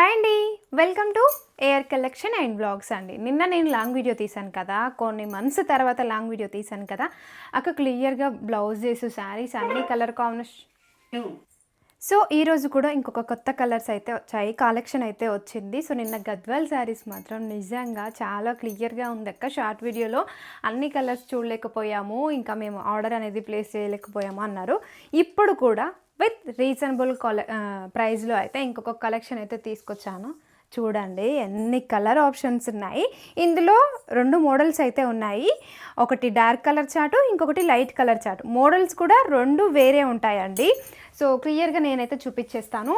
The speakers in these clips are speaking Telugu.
హాయ్ అండి. Welcome to air collection and blogs అండి. నిన్న నేను లాంగ్ వీడియో తీశాను కదా కొన్ని మంత్స్ తర్వాత లాంగ్ వీడియో తీశాను కదా. అక్కడ క్లియర్గా బ్లౌజెస్ శారీస్ అన్ని కలర్ కాంబినేషన్ సో ఈరోజు కూడా ఇంకొక కొత్త కలర్స్ అయితే వచ్చాయి. కలెక్షన్ అయితే వచ్చింది. సో నిన్న గద్వాల్ శారీస్ మాత్రం నిజంగా చాలా క్లియర్గా ఉంది అక్క. షార్ట్ వీడియోలో అన్ని కలర్స్ చూడలేకపోయాము. ఇంకా మేము ఆర్డర్ అనేది ప్లేస్ చేయలేకపోయాము అన్నారు. ఇప్పుడు కూడా విత్ రీజనబుల్ కాల ప్రైస్లో అయితే ఇంకొక కలెక్షన్ అయితే తీసుకొచ్చాను. చూడండి ఎన్ని కలర్ ఆప్షన్స్ ఉన్నాయి. ఇందులో రెండు మోడల్స్ అయితే ఉన్నాయి. ఒకటి డార్క్ కలర్ చాటు ఇంకొకటి లైట్ కలర్ చాటు. మోడల్స్ కూడా రెండు వేరే ఉంటాయండి. సో క్లియర్గా నేనైతే చూపించేస్తాను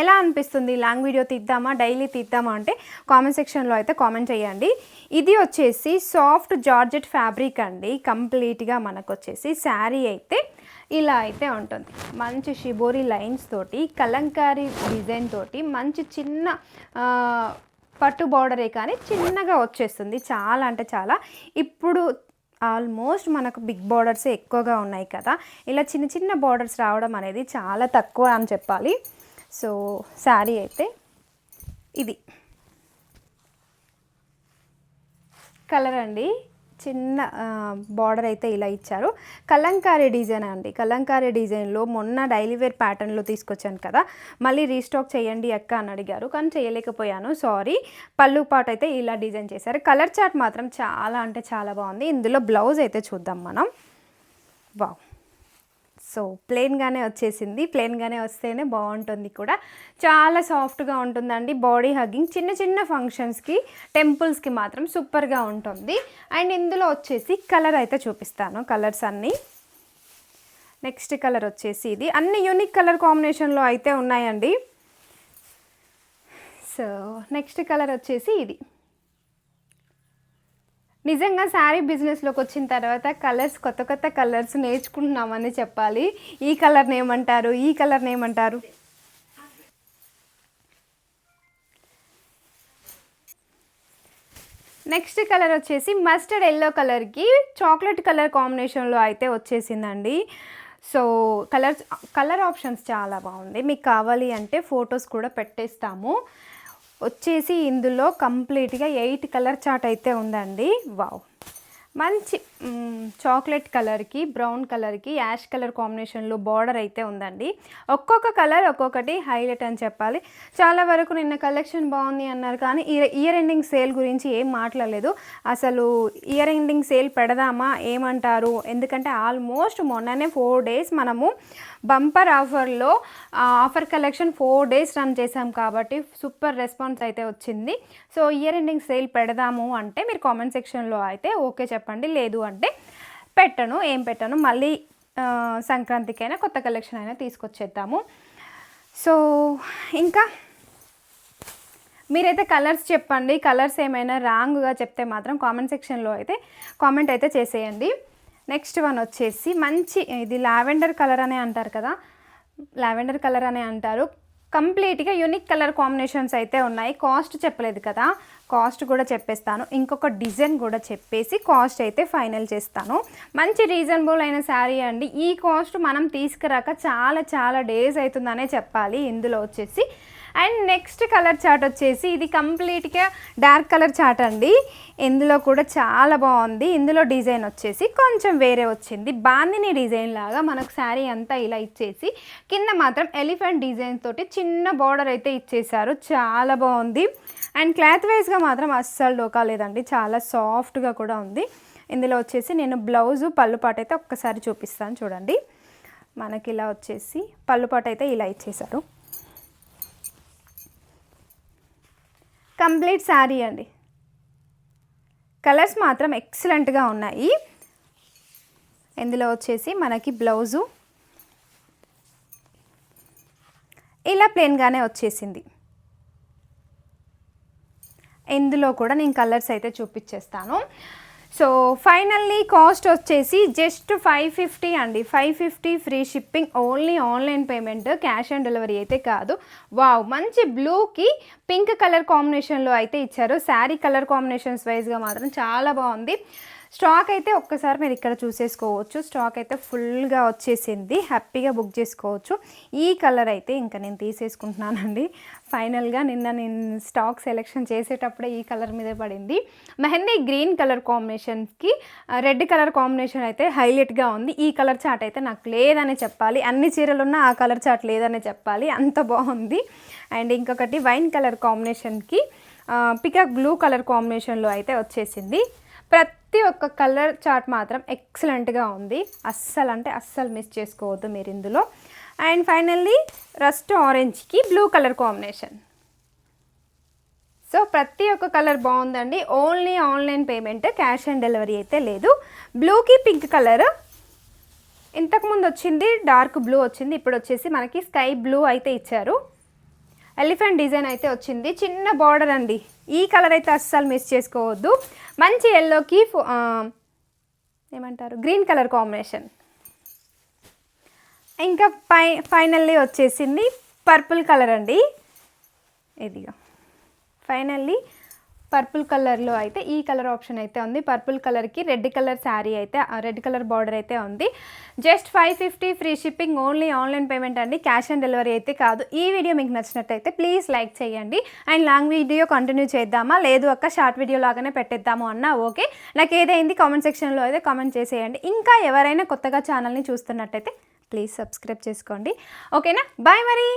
ఎలా అనిపిస్తుంది? లాంగ్ వీడియో తీద్దామా? డైలీ తీద్దామా? అంటే కామెంట్ సెక్షన్లో అయితే కామెంట్ చేయండి. ఇది వచ్చేసి సాఫ్ట్ జార్జెట్ ఫ్యాబ్రిక్ అండి. కంప్లీట్గా మనకు వచ్చేసి శారీ అయితే ఇలా అయితే ఉంటుంది. మంచి షిబోరి లైన్స్ తోటి కలంకారీ డిజైన్ తోటి మంచి చిన్న పట్టు బార్డరే కానీ చిన్నగా వచ్చేస్తుంది. చాలా అంటే చాలా. ఇప్పుడు ఆల్మోస్ట్ మనకు బిగ్ బార్డర్స్ ఎక్కువగా ఉన్నాయి కదా. ఇలా చిన్న చిన్న బార్డర్స్ రావడం అనేది చాలా తక్కువ అని చెప్పాలి. సో శారీ అయితే ఇది. కలర్ అండి. చిన్న బార్డర్ అయితే ఇలా ఇచ్చారు. కలంకారీ డిజైన్ అండి. కలంకారీ డిజైన్లో మొన్న డైలీ వేర్ ప్యాటర్న్లో తీసుకొచ్చాను కదా. మళ్ళీ రీస్టాక్ చేయండి అక్క అని అడిగారు. కానీ చేయలేకపోయాను. సారీ పళ్ళు పాట అయితే ఇలా డిజైన్ చేశారు. కలర్ చాట్ మాత్రం చాలా అంటే చాలా బాగుంది. ఇందులో బ్లౌజ్ అయితే చూద్దాం మనం. వావ్ సో ప్లెయిన్గానే వచ్చేసింది. ప్లెయిన్గానే వస్తేనే బాగుంటుంది కూడా. చాలా సాఫ్ట్గా ఉంటుందండి బాడీ హగ్గింగ్. చిన్న చిన్న ఫంక్షన్స్కి టెంపుల్స్కి మాత్రం సూపర్గా ఉంటుంది. అండ్ ఇందులో వచ్చేసి కలర్ అయితే చూపిస్తాను కలర్స్ అన్నీ. నెక్స్ట్ కలర్ వచ్చేసి ఇది. అన్ని యూనిక్ కలర్ కాంబినేషన్లో అయితే ఉన్నాయండి. సో నెక్స్ట్ కలర్ వచ్చేసి ఇది. నిజంగా శారీ బిజినెస్లోకి వచ్చిన తర్వాత కలర్స్ కొత్త కొత్త కలర్స్ నేర్చుకుంటున్నామని చెప్పాలి. ఈ కలర్ని ఏమంటారు? ఈ కలర్ని ఏమంటారు? నెక్స్ట్ కలర్ వచ్చేసి మస్టర్డ్ ఎల్లో కలర్కి చాక్లెట్ కలర్ కాంబినేషన్లో అయితే వచ్చేసిందండి. సో కలర్స్ కలర్ ఆప్షన్స్ చాలా బాగుంది. మీకు కావాలి అంటే ఫొటోస్ కూడా పెట్టేస్తాము. వచ్చేసి ఇందులో కంప్లీట్గా ఎయిట్ కలర్ చాట్ అయితే ఉందండి. వావ్. మంచి చాక్లెట్ కలర్కి బ్రౌన్ కలర్కి యాష్ కలర్ కాంబినేషన్లో బార్డర్ అయితే ఉందండి. ఒక్కొక్క కలర్ ఒక్కొక్కటి హైలైట్ అని చెప్పాలి. చాలా వరకు నిన్న కలెక్షన్ బాగుంది అన్నారు కానీ ఇయర్ ఇయర్ ఎండింగ్ సేల్ గురించి ఏం మాట్లాడలేదు. అసలు ఇయర్ ఎండింగ్ సేల్ పెడదామా? ఏమంటారు? ఎందుకంటే ఆల్మోస్ట్ మొన్ననే ఫోర్ డేస్ మనము బంపర్ ఆఫర్లో offer collection four days run చేసాం కాబట్టి సూపర్ రెస్పాన్స్ అయితే వచ్చింది. సో ఇయర్ ఎండింగ్ సేల్ పెడదాము అంటే మీరు కామెంట్ సెక్షన్లో అయితే ఓకే చెప్పండి. చెప్పండి. లేదు అంటే పెట్టను ఏం పెట్టను. మళ్ళీ సంక్రాంతికైనా కొత్త కలెక్షన్ అయినా తీసుకొచ్చేద్దాము. సో ఇంకా మీరైతే కలర్స్ చెప్పండి. కలర్స్ ఏమైనా రాంగ్గా చెప్తే మాత్రం కామెంట్ సెక్షన్లో అయితే కామెంట్ అయితే చేసేయండి. నెక్స్ట్ వన్ వచ్చేసి మంచి ఇది లావెండర్ కలర్ అనే అంటారు కదా. లావెండర్ కలర్ అనే అంటారు. కంప్లీట్గా యూనిక్ కలర్ కాంబినేషన్స్ అయితే ఉన్నాయి. కాస్ట్ చెప్పలేదు కదా. కాస్ట్ కూడా చెప్పేస్తాను. ఇంకొక డిజైన్ కూడా చెప్పేసి కాస్ట్ అయితే ఫైనల్ చేస్తాను. మంచి రీజనబుల్ అయిన శారీ అండి. ఈ కాస్ట్ మనం తీసుకురాక చాలా చాలా డేస్ అవుతుందనే చెప్పాలి. ఇందులో వచ్చేసి అండ్ నెక్స్ట్ కలర్ చార్ట్ వచ్చేసి ఇది కంప్లీట్గా డార్క్ కలర్ చార్ట్ అండి. ఇందులో కూడా చాలా బాగుంది. ఇందులో డిజైన్ వచ్చేసి కొంచెం వేరే వచ్చింది. బాందిని డిజైన్ లాగా మనకు శారీ అంతా ఇలా ఇచ్చేసి కింద మాత్రం ఎలిఫెంట్ డిజైన్ తోటి చిన్న బార్డర్ అయితే ఇచ్చేసారు చాలా బాగుంది. అండ్ క్లాత్ వైజ్గా మాత్రం అస్సలు డోకాలేదండి చాలా సాఫ్ట్గా కూడా ఉంది. ఇందులో వచ్చేసి నేను బ్లౌజు పళ్ళుపాటు అయితే ఒక్కసారి చూపిస్తాను చూడండి. మనకి ఇలా వచ్చేసి పళ్ళుపాటు అయితే ఇలా ఇచ్చేసారు కంప్లీట్ శారీ అండి. కలర్స్ మాత్రం ఎక్సలెంట్గా ఉన్నాయి. ఇందులో వచ్చేసి మనకి బ్లౌజు. ఇలా ప్లెయిన్గానే వచ్చేసింది. ఇందులో కూడా నేను కలర్స్ అయితే చూపించేస్తాను సో ఫైనల్లీ కాస్ట్ వచ్చేసి జస్ట్ ఫైవ్ ఫిఫ్టీ అండి. Five fifty free shipping only online payment cash on delivery అయితే కాదు. వావ్ మంచి బ్లూకి పింక్ కలర్ కాంబినేషన్లో అయితే ఇచ్చారు. శారీ కలర్ కాంబినేషన్స్ వైజ్గా మాత్రం చాలా బాగుంది. స్టాక్ అయితే ఒక్కసారి మీరు ఇక్కడ చూసేసుకోవచ్చు. స్టాక్ అయితే ఫుల్గా వచ్చేసింది. హ్యాపీగా బుక్ చేసుకోవచ్చు. ఈ కలర్ అయితే ఇంకా నేను తీసేసుకుంటున్నానండి. ఫైనల్గా నిన్న నేను స్టాక్ సెలెక్షన్ చేసేటప్పుడే ఈ కలర్ మీదే పడింది. మెహందీ గ్రీన్ కలర్ కాంబినేషన్కి రెడ్ కలర్ కాంబినేషన్ అయితే హైలైట్గా ఉంది. ఈ కలర్ చాట్ అయితే నాకు లేదనే చెప్పాలి. అన్ని చీరలు ఉన్న ఆ కలర్ చాట్ లేదనే చెప్పాలి. అంత బాగుంది. అండ్ ఇంకొకటి వైన్ కలర్ కాంబినేషన్కి పికాక్ బ్లూ కలర్ కాంబినేషన్లో అయితే వచ్చేసింది. ప్రతి ప్రతి ఒక్క కలర్ చార్ట్ మాత్రం ఎక్సలెంట్గా ఉంది. అస్సలు అంటే అస్సలు మిస్ చేసుకోవద్దు మీరు ఇందులో. అండ్ ఫైనల్లీ రస్ట్ ఆరెంజ్కి బ్లూ కలర్ కాంబినేషన్. సో ప్రతి ఒక్క కలర్ బాగుందండి. Only online payment cash on delivery అయితే లేదు. బ్లూకి పింక్ కలర్. ఇంతకుముందు వచ్చింది డార్క్ బ్లూ వచ్చింది. ఇప్పుడు వచ్చేసి మనకి స్కై బ్లూ అయితే ఇచ్చారు. ఎలిఫెంట్ డిజైన్ అయితే వచ్చింది. చిన్న బార్డర్ అండి. ఈ కలర్ అయితే అస్సలు మిస్ చేసుకోవద్దు. మంచి ఎల్లోకి ఏమంటారు? Green colour combination. ఇంకా పై ఫైనల్లీ వచ్చేసింది పర్పుల్ కలర్ అండి. ఇదిగా. ఫైనల్లీ పర్పుల్ కలర్లో అయితే ఈ కలర్ ఆప్షన్ అయితే ఉంది. పర్పుల్ కలర్కి రెడ్ కలర్ శారీ అయితే రెడ్ కలర్ బార్డర్ అయితే ఉంది. Just five fifty free shipping only online payment అండి. క్యాష్ ఆన్ డెలివరీ అయితే కాదు. ఈ వీడియో మీకు నచ్చినట్టయితే ప్లీజ్ లైక్ చేయండి. అండ్ లాంగ్ వీడియో కంటిన్యూ చేద్దామా? లేదు అక్క షార్ట్ వీడియో లాగానే పెట్టేద్దాము అన్నా ఓకే. నాకు ఏదైంది కామెంట్ సెక్షన్లో అయితే కామెంట్ చేసేయండి. ఇంకా ఎవరైనా కొత్తగా ఛానల్ని చూస్తున్నట్టయితే ప్లీజ్ సబ్స్క్రైబ్ చేసుకోండి. ఓకేనా? బాయ్ మరి!